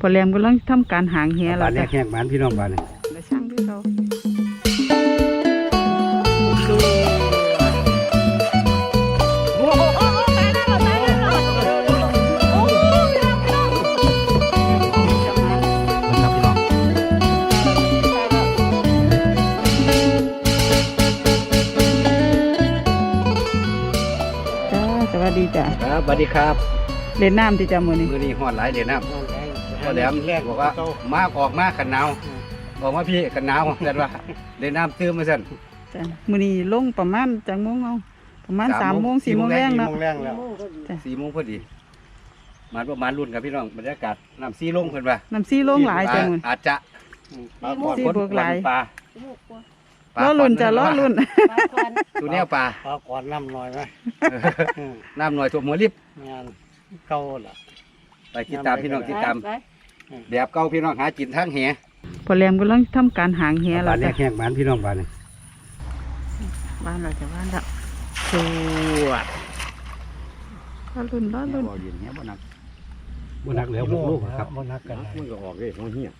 พอแรมกำลังทำการหางแหแล้บ้าวนนี้จ้ะแห้งบ้านพี่น้องบ้านนี่เดี๋ยวช่างด้วยเราดูโอ้โหโอ้โหตายแล้วตายแล้วโอ้พี่น้องพี่น้องจะมามันครับพี่น้องจ้าสวัสดีจ้ะครับสวัสดีครับเล่นน้ำที่จ้ามือนี้มื้อนี้ฮอดหลายเดือนน้ำ พอแหลมแรกบอกว่ามาออกมากันหนาวออกมาพี่กันหนาวแต่ว่าเล่นน้ำตื้มมาสั่นจ้ะมือนี้ลงประมาณจังโมงเอาประมาณสามโมงสี่โมงแรงสี่เนาะโมงแรงแล้วจ้ะ สี่โมงพอดีมาประมาณรุ่นกับพี่น้องบรรยากาศน้ำซีลงเพิ่นว่าน้ำซี่ลงหลายจังมืออาจจะซี่บวกหลาย ปลาปลาล้อลุ่นจ้ะล้อลุ่นตัวแนวปลาปลาก่อนน้ำหน่อยไหมน้ำหน่อยถั่วหัวลิบงานเก่าล่ะไป ติดตามพี่น้องติดตาม แบบเก่าพี่น้องหาจินทางแหพอแรมกำลังทำการหางแหแล้บ้าวนนี้จ้ะแห้งบ้านพี่น้องบ้านนี่บ้านเราจะบ้านละสวดล้อลุ่นล้อลุ่นบ่เย็นเนี้ยบ่หนักบ่หนักแล้วลูกๆครับ มันนักกันมันก็ออกเลยมันเหี้ย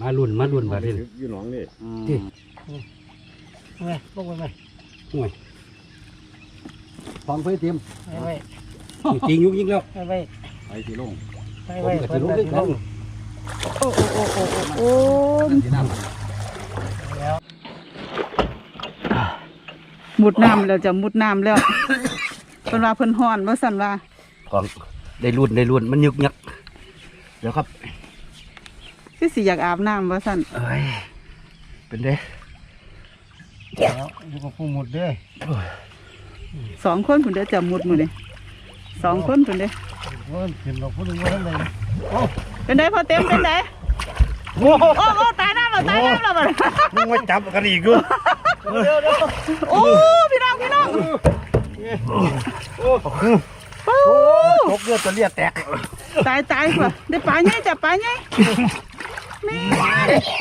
มารุ่นมารุ่นบ้านนี้อยู่หนองนี่ที่ไงลงไปไหมห่วยพร้อมเพื่อเตรียมไม่ไม่จริงยุกยิงแล้วไม่ไม่ ไปที่ลงไม่ผมไม่ก็เพิ่สินลงไปด้วยที่กัลนงโอ้โอ้โอ้โอ้โอ้โอ้สิน้แล้วมุดน้ำแล้วจะมุดน้ำแล้วเพิ่นว่าเพิ่นฮ้อนว่าสั่นว่าำของได้รุ่นได้รุ่นมันยึกยักเดี๋ยวครับคือสิอยากอาบน้ำว่าสั่นเอ้ยเป็นเด้แล้วอยู่กับผู้หมดเด้อสองคนพุ่นเด้อจะมุดมื้อนี้ สองคนพุ่นเด้อเพิ่นขึ้นเราพูดถึงว่าอะไรเป็นไดพอเต็มเป็นไดโอ้โหโอ้โอ้ตายน้ำแล้วตายน้ำแล้วบัดนี้มึงมาจับกันอีกกูโอ้พี่น้องพี่น้องปูตกเลือดตัวเลียดแตกตายตายกว่าได้ปลาใหญ่จ้ะปลาใหญ่แม่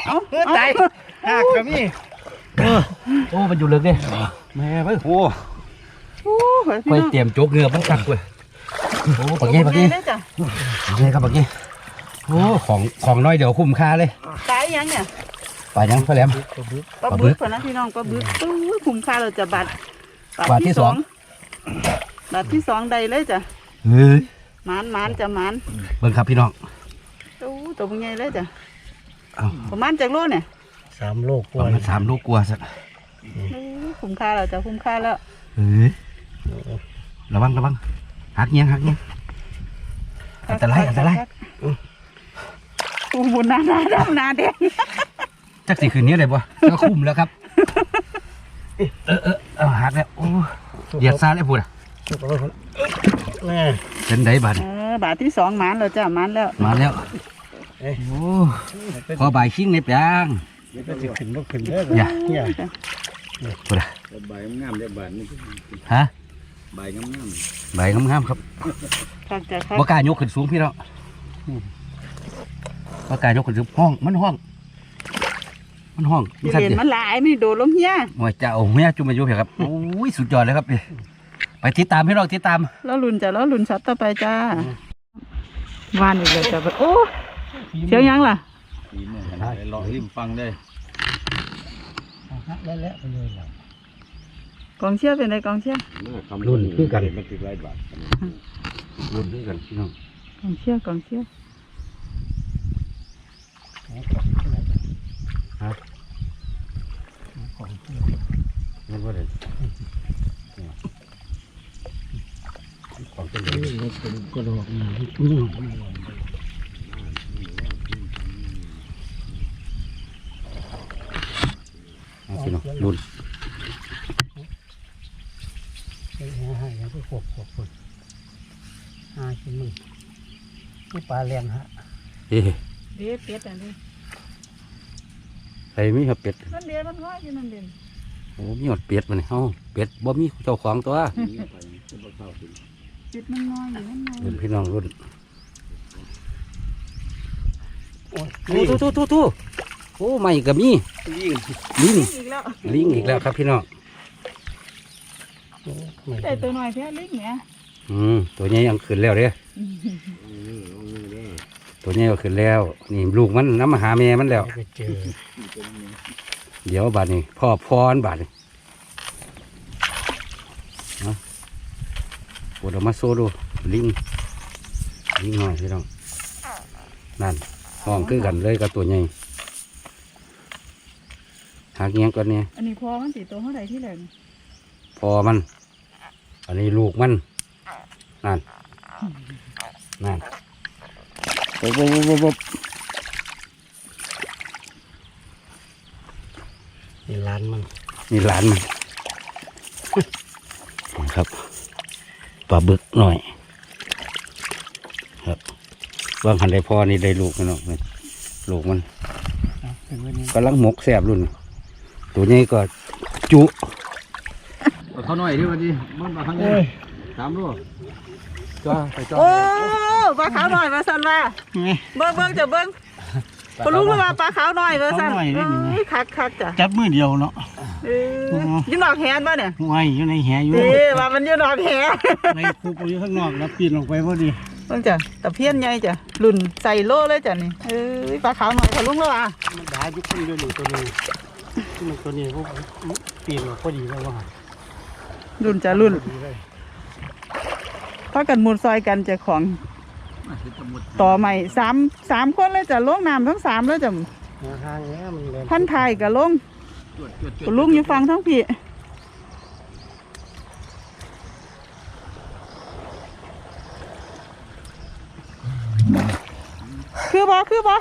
เอาเลือดเอาตายหักก็มีโอ้มันอยู่ลึกเด้แม่เพิ่งโอ้โอ้พี่ไปน้องเตรียมโจกเงือมันกักเว้ย โอ้ปักเงี้ปักเงี้ได้จ้ะปักเงี้ครับปักเงี้โอ้ของของน้อยเดี๋ยวคุ้มค่าเลยตายยังเนี่ยไปยังพ่อแหลม ปลาปลาบึบึกกพอนะพี่น้องปลาบึกตู้ยคุ้มค่าเราจะบาทบาทที่สองบาทที่สองได้เลยจ้ะเฮ้ยหมานหมานจะหมานเบิ่งครับพี่น้องตู้ตัวเป็นไงเลยจ้ะเอ้าประมาณจากโลเนี่ยสามโลกประมาณสามลูกกลัวสักอู้คุ้มค่าเราจะคุ้มค่าแล้วเฮ้ยระวังระวัง หักเงี้ยงหักเงี้ยงอันตรายอันตรายอู้บุญนาหนาดำหนาแดงจักสิคืนนี้เลยบ่ก็คุ้มแล้วครับเออเออเอาหักแล้วโอ้เหยียดซาเลยพูดอะสุกแล้วแม่เป็นไดบาดเออบาทที่สองหมานเราจ้ะหมานแล้วมาแล้วโอ้พอบ่ายชิงในแปลงก็จะขึ้นก็ขึ้นเด้ออย่าเนี่ยพูดอะใบงามๆเดี๋ยวบานนี่ฮะ ใบงามใบงามๆครับครับจ้ะครับบ่กล้ายกขึ้นสูงพี่น้องบ่กล้ายกขึ้นสูงห้องมันห้อง มันห้องมันสั่นเห็นดิมันหลายไม่โดนลมเฮียโอ้ยจะเอาเมียจุ่มมาอยู่เพียครับโอ้ยสุดยอดเลยครับนี่ไปติดตามพี่น้องติดตามแล้วลุนจ้ะแล้วลุนช็อตต่อไปจ้าวานอีกแล้วจ้ะโอ้เสียงยังล่ะๆสีมือกันได้ลองริมฟังได้แล้วแล้วไปเลยล่ะ กองเชียร์เป็นไงกองเชียร์รุ่นคือกัน มันติดไรบาทรุ่นด้วยกันพี่น้องกองเชียร์กองเชียร์นั่นว่าเด็ดของเป็นนี่มันเป็นกระดอกนี่พี่น้องรุ่น ไปหาหาอย่างที่ขบขบคนหากินมึงนี่ปลาแรงฮะเฮ้ยเด็ดเป็ดอันนี้ใครมีหับเป็ดมันเด็ดมันว่าอยู่นั่นเด่นโอ้มีหอดเป็ดมันเฮาเป็ดบ่มีเจ้าของตัวเป็ดมันน้อยอยู่นั่นไงรุ่นพี่น้องรุ่นโอ้ยโอ้ตู้ตู้ตู้ตู้โอ้ไม่ก็มีลิงอีกแล้วลิงอีกแล้วครับพี่น้อง ไม่ได้ตัวน้อยแท้เล็กเนี่ยอืมตัวนี้ยังขึ้นแล้วเด้อตตัวนี้ก็ขึ้นแล้ว นี่ลูกมันน้ำมาหาแม่มันแล้วไปเจอเดี๋ยวบาดนี้พ่อพรบาดนี้เอาปวดออกมาโซดูลิงลิงหน่อยพี่น้องนั่นห้องคือกันเลยกับตัวใหญ่หากเงี้ยงก่อนเนี่ยอันนี้พอมันสิตัวเท่าไหร่ที่แหลง พอมัน อันนี้ลูกมัน นั่น นั่นปุ๊บปุ๊บปุ๊บปุ๊บนี่ร้านมันนี่หลานมันครับปลาบึกหน่อย ครับวางหันได้พอนี่ได้ลูกมันเนาะนี่ลูกมันเอาเป็นวันนี้กำลังหมกแสบรุ่น ตัวนี้ก็จุ เอาเขาหน่อยดิวันนี้มันมาทางนี้โอ้ยสามลูกจ้าไปจ้าโอ้ปลาขาวหน่อยมาสั่นว่าไงเบิ้งเบิ้งจะเบิ้งปลุกเลยว่าปลาขาวหน่อยมาสั่นขาวหน่อยได้นี่เอ้ยคักคักจ้ะจับมือเดียวเนาะเอออยืนนอกแหนป่ะเนี่ยไว้อยู่ในแหอยู่เอ๊ว่ามันอยืนนอกแหนในคุกอยู่ข้างนอกแล้วปีนลงไปพอดีเบิ่งจ้ะตะเพียนใหญ่จ้ะรุ่นใส่โลเลยจ้ะนี่เอ้ยปลาขาวหน่อยทะลุงแล้วว่ะมันด่ายุบขึ้นด้วยหนึ่งตัวนี้มันตัวนี้พวกปีนออกพอดีแล้วว่า รุ่นจ้ะรุ่นพอดีเลยพากันหมุนซอยกันเจ้าของมาเฮ็ดตะมุดต่อใหม่สามสามคนเลยจ้ะลงน้ำทั้งสามเลยจ้ะทางเนี้ยมันเดินพันไทยกับลงจวดจวดจวปดลุงอยู่ฟังทั้งพี่คือบ่คือบ่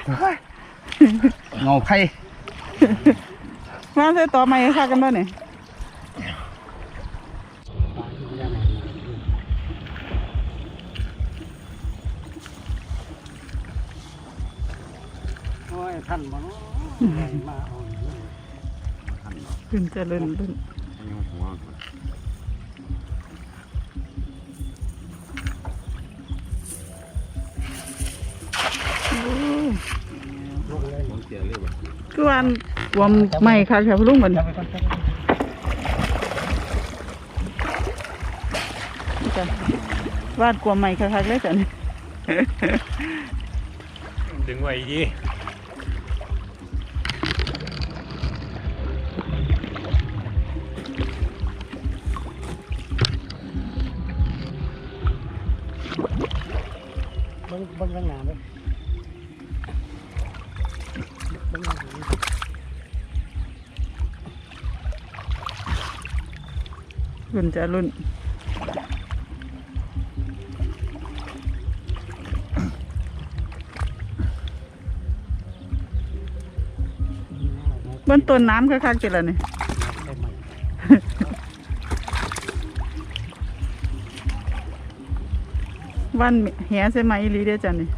เงาไผ่มาใส่ต่อใหม่ค่ะกันบ่เนี่ย จะรุ่นรุ่นยังหัวลงเลยของเสียเลยว่ะคือวันวมใหม่ค่ะค่ะลุงมันจับไปก่อนจับไปก่อนจ้ะวาดกลัวใหม่ค่ะค่ะเลยจ้ะนี่ดึงไว้ดี รุ่นจะรุ่นบนต้นน้ำค่ะค่ะจิละนี่ได้ไหมวันแหใส่ไหมอีหลีเด้อจ้ะนี่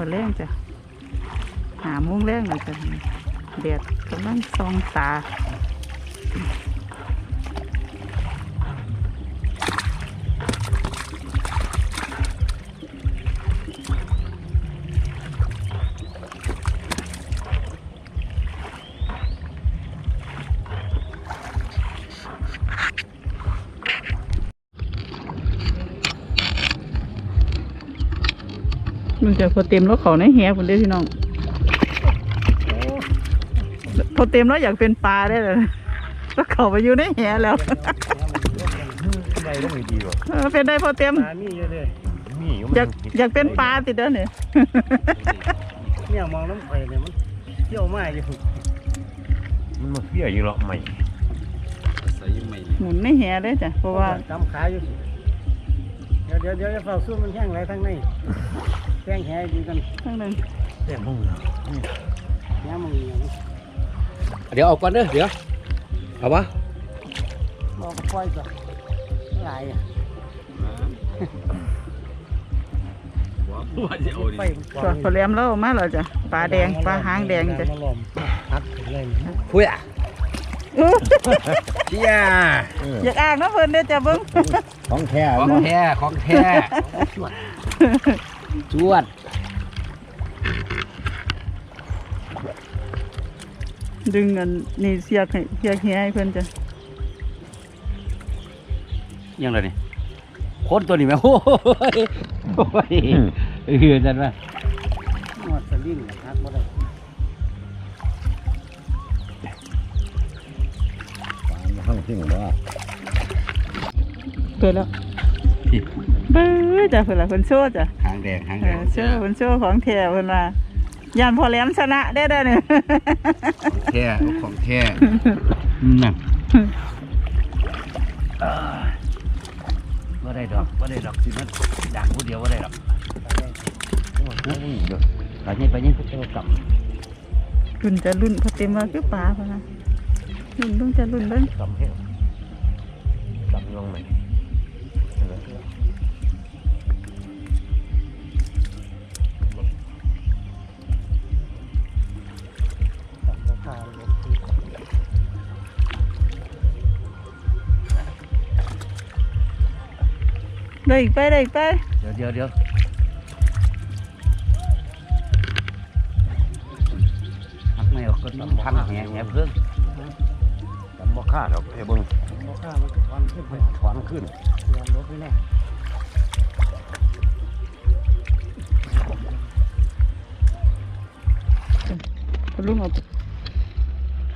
มาแรงจ้ะหามุ้งแรงเลยจ้ะแดดกำลังซองตา มันจะพอเต็มแล้วเขาในแหคุณเด้อพี่น้องพอเต็มแล้วอยากเป็นปลาได้เลยแล้วเขาไปอยู่ในแหแล้วใบต้องดีกว่าเออเป็นได้พอเต็มปลามีเยอะเลยมีอยู่อยากอยากเป็นปลาติดเด้อเนี่ยเนี่ยมองน้ำไฟเนี่ยมันเที่ยวมากอยู่มันมาเฟี้ยอยู่หรอกไม่ใส่ยังไม่หมุนในแหเลยจ้ะเพราะว่าตำขาอยู่เดี๋ยวเดี๋ยวเดี๋ยวจะเฝ้าสู้มันแห้งไรทั้งในแห้งแหอยู่กันทั้งหนึ่งแต่มึงน่ะแห้งมึงอย่างนี้เดี๋ยวเอาก่อนเด้อเดี๋ยวเอาปะบอกปล่อยก่อนหลายอะว่าจะเอาดิไฟมันกส่วนพอแหลมแล้วออกมาแล้วจ้ะปลาแดงปลาหางแดงจ้ะมาล้อมพัดถึง เลยนะคุยอะอื้อเชี่ยอยากอ้างนะเพิ่นเด้อจ้ะเบิ่งของแท้ของแท้ของแท้จวดจวดดึงอันนี่เสียกให้เสียกเฮียให้เพิ่นจ้ะยังไงนี่คนตัวนี้ไหมโอ้ยโอ้ยเออจันว่าหมดสลิงนะครับบ่ได้ ทิ้งว่าเปิดแล้วเบ้อจ้ะเพิ่นละเพิ่นโชว์จ้ะหางแดงหางแดงโชว์เพิ่นโชว์ของแท้เพิ่นว่าย่านพอแหลมชนะได้เด้เนี่ยแท้ของแท้นั่นว่าได้ดอกว่าได้ดอกสิมันดังผู้เดียวว่าได้ดอกไปนี่ไปนี่เจ้ากลับรุ่นจะรุ่นเขาเต็มว่าคือปลาพุ่นะ รุ่นต้องจะรุ่นเบิ่งกำแห้งกำลงไหมราคาเลยได้อีกไปได้อีกไป เดี๋ยวเดี๋ยวเดี๋ยว ค่าดอกไอ้เบิ่งราคามันก็วันขึ้นไปถอนขึ้นเตรียมรถไว้แน่ลุงเอา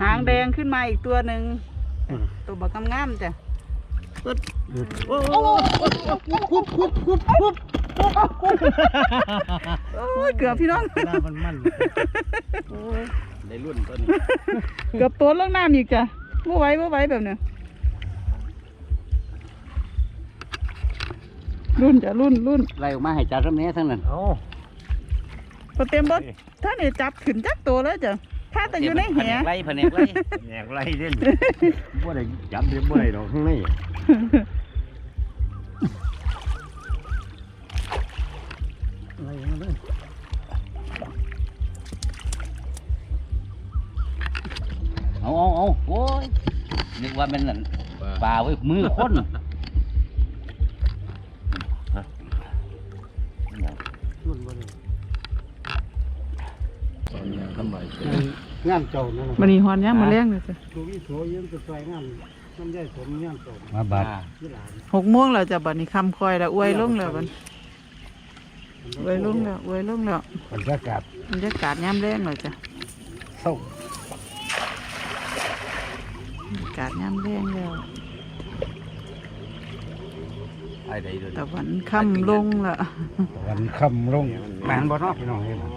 หางแดงขึ้นมาอีกตัวหนึ่งตัวบักงามๆจ้ะโอ้โหคุบคุบคุบคุบโอ้ยเกือบพี่น้องหน้ามันมันได้รุ่นต้นนี้เกือบตัวลงน้ำอีกจ้ะ บ่ไหวบ่ไหวแบบเนี้ยรุ่นจ้ะรุ่นรุ่นไล่ออกมาให้จัดรำเนี้ทั้งนั้น เอ้าพอเต็มบดถ้าเนี่ยจับขึ้นจักตัวแล้วจ้ะถ้าแต่อยู่ในแหไล่แผนกไล่แหงไรเด่นบ่ได้จับเด้บ่ได้ดอกข้างใน ว่าเป็นนั่นปลาไว้ยมือคนรุ่นบ่ได้ทำไมงานเจ้านั่นมันนี่ฮอนย่างมาแรงเลยจ้ะดูวิโสยืนจะใส่งานมันได้สมงานเจ้ามาบาดที่หลานหกโมงแล้วจ้ะบัดนี้คำคอยแล้วอวยลงแล้วบัดอวยลงแล้วอวยลงแล้วบรรยากาศบรรยากาศย่ำแรงแล้วจ้ะเศร้าบรรยากาศย่ำแรงแล้วไอ้ใดเดินตะวันค่ำลงละวันคำลงแม่นบ่เนอกพี่น้องเห็นบ่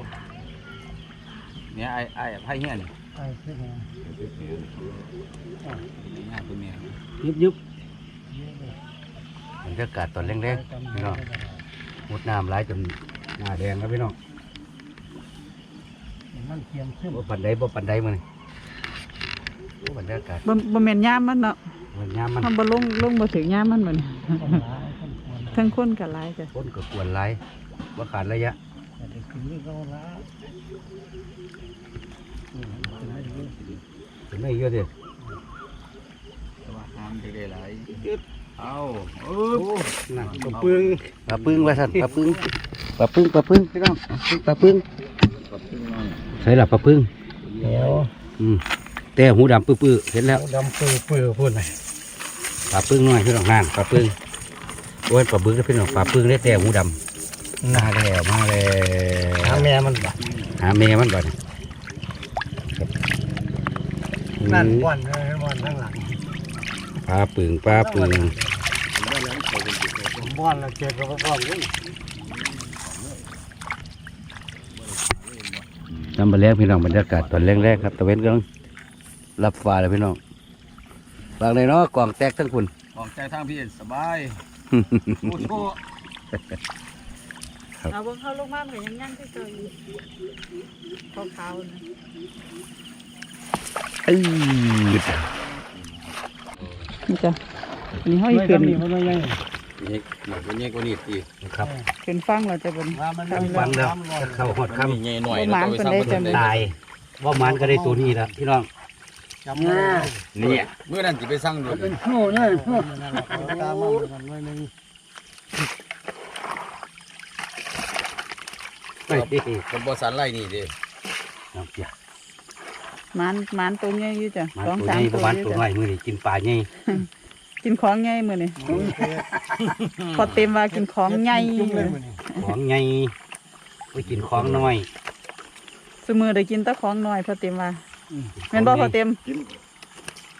เนี่ยไอ้ไอ้ไพ่เฮียนี่ไปขึ้นมางานตัวเมียยุบยุบบรรยากาศตอนแรงๆพี่น้องมุดน้ำไหลายจนหน้าแดงครับพี่น้องมันเทียมขึ้นบ่ปันใดบ่ปันใดมื้อนี้ โอ้บรรยากาศบ่บ่แม่นย่ามมันเนาะมันยามมันมันบ่ลงลงบ่ถึงย่ามมันเหมือนคนร้ายคนควรทั้งคนกับหลายจ้ะคนก็กวนไหลายบ่ขาดระยะแต่เด็กกินนี่ก็ละอืมเป็นไม่ดีเป็นได้เยอะดิแต่ว่าห้ามจะได้หลายเอาเอโอ้อนั่นปลาปึงปลาปึงว่าซั่นปลาปึงปลาปึงปลาปึงพี่น้องปลาปึงขอบคุณน้องใช่ล่ะปลาปึงเดี๋ยวอืม แต่หูดำปื้อๆเห็นแล้วดำปื้อปื้อพูดเลยปลาปึ้งน้อยพี่น้องนั่นปลาปึ้งโอ้ยปลาบึกแล้วพี่น้องปลาปึ้งได้แต่หูดำมาแล้วมาแล้วหาแม่มันบ่หาแม่มันบ่เนี่ยนั่นอืมวันเลยวันข้างหลังปลาปึ้งปลาปึ้งบ้านเราเจอกับบ้านเลยจำไปแล้วพี่น้องบรรยากาศตอนแรกๆครับตะเวนกำลัง รับฟ้าเลยพี่น้องบางเลยเนาะกล่องแตกทั้งคุณออกใจทางพี่สบายโอ้โหเอาเบิ่งเข้าลงมามันก็ยังย่างคือเก่าอยู่ขาวๆนะอื้อนี่จ้ะอันนี้ห้อยขึ้นนี่มันไม่ยังนี่หนักกว่านี้กว่านี้ตีครับขึ้นฟังแล้วจะเป็นว่ามันฟังแล้วเข้าหอดคมีเงี้ยหน่อยบ่หมานแล้วก็ไปเพิ่นได้ซ้ำเพิ่นจำได้ำตายว่ามันก็ได้ตัวนี้ละพี่น้อง จำได้เนี่ยเมื่อนั้นสิไปสั่งดูเป็นโง่เนั่นแหละเอาตามันกันหน่อยหนึงเฮ้ยคนบ่สันไล่นี่ด้น้ำเปียมันมันตัวใหญ่อยู่จ้ะมาสองตัวสามใหญ่ปตัระวมาณอยู่ตัวจ้ะน้อยมือนี่กินปลาใหญ่กินของใหญ่มือนี้พอเต็มว่ากินของใหญ่ของใหญ่ไปกินของน้อยซุมื้อได้กินแต่ของน้อยพอเต็มว่า แม่นบ่พอเต็มกิน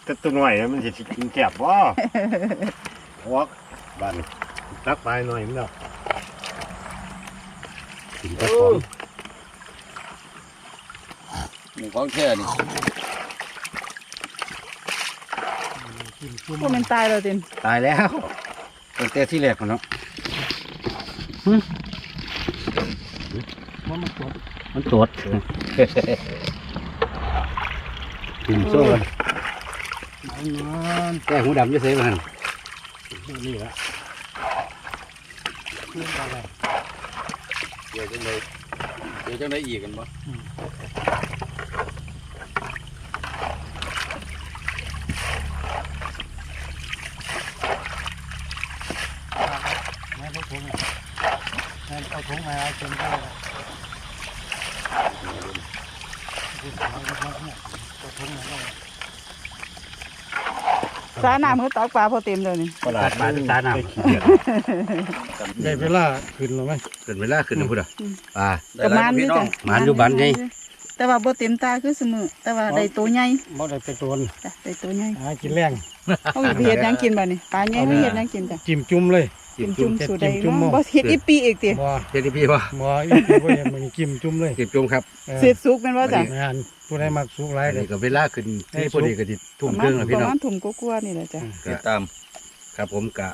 แต่ตัวหน่อยนะมันสิกินแก็บบ่วอกบ้านนี่ตักไปหน่อยมันเนาะกินแต่ของหนึ่งของแค่นี่กินจุ่มพวกมันตายแล้วเต็มตายแล้วตั้งแต่ที่แรกมันเนาะมันมันสดมันตร วจกินโซ่กันเอาเงินแต่หูดำจะเสียมันนี่ละเดี๋ยวจังไดเดี๋ยวจังไดอีกกันบ่แม่เขาถุงแม่เอาถุงมาเอาเชิญได้าถุงมาเนี่ยเอาถุงมาเนี่ย สาน้ำเขาตักปลาพอเต็มเลยนี่ปลาดปลาตาหน้าได้เวลาขึ้นแล้วไหมขึ้นเวลาขึ้นนะพุทธปลาได้กับหลายมันบ่นี่พี่น้อจ้ะงมันอยู่บ้านไงแต่ว่าบ่เต็มตาคือเสมอแต่ว่าได้ตัวใหญ่บ่ได้ไปโดนจ้ะได้ตัวใหญ่หากินแรงเขาอีกไปเฮ็ดหยังกินบ่นี่ปลาใหญ่ไม่เฮ็ดหยังกินจ้ะจิ้มจุ่มเลย กินจุ่มสูดได้จิ้มจุ่มเนาะหม้อบ่เฮ็ดอีปีอีกติบ่เจ้าที่พี่ว่าบ่อีกบ่ยังมันจิ้มจุ่มเลยเก็บจุ่มครับออเสร็จสุกแม่นบ่จ้ะงานผู้ใดมักสุกหลายอันก็นี้ก็เวลาขึ้นที่พอดีก็จิทุ่มประเคมารื่ณองแล้วพี่ประน้องมาณถุ่มกว่าๆนี่แหละจ้ะติดตามครับผมกะ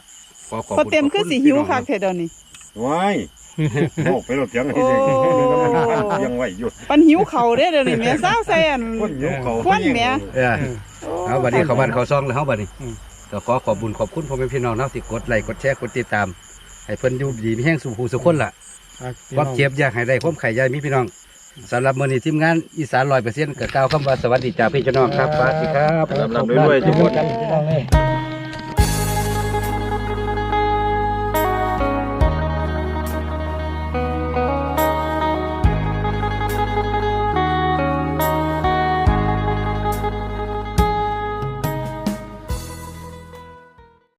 ขอขอบพอคุณเต็มคือสิหิวคักแท้เดยวนี้ว้ายโอ้ไปรถยังโอ้ยังไหวอยู่ปันหิวเข่าวเด้เดี๋ยวนี้แม่สาวแซนคนอยู่เขาควันแหมเออเอาบัดนี้เขาบ้านเขาซองแล้วเฮาบัดนี้อืม ก็ขอขอบบุญขอบคุณพ่อแม่พี่น้องเนาะที่กดไลค์กดแชร์กดติดตาม ให้เพิ่นอยู่ดีมีแห้งสู่ผู้สุขคนล่ะอะพี่ความน้องเจ็บอยากให้ได้ความไข่ยายมีพี่น้องสำหรับมื้อนี้ทีมงานอีสาน100%ก็กล่าวคำว่าสวัสดีจ้าพี่น้องครับสวัสดีครับลำลำด้วยๆทุกคนพี่น้องเลย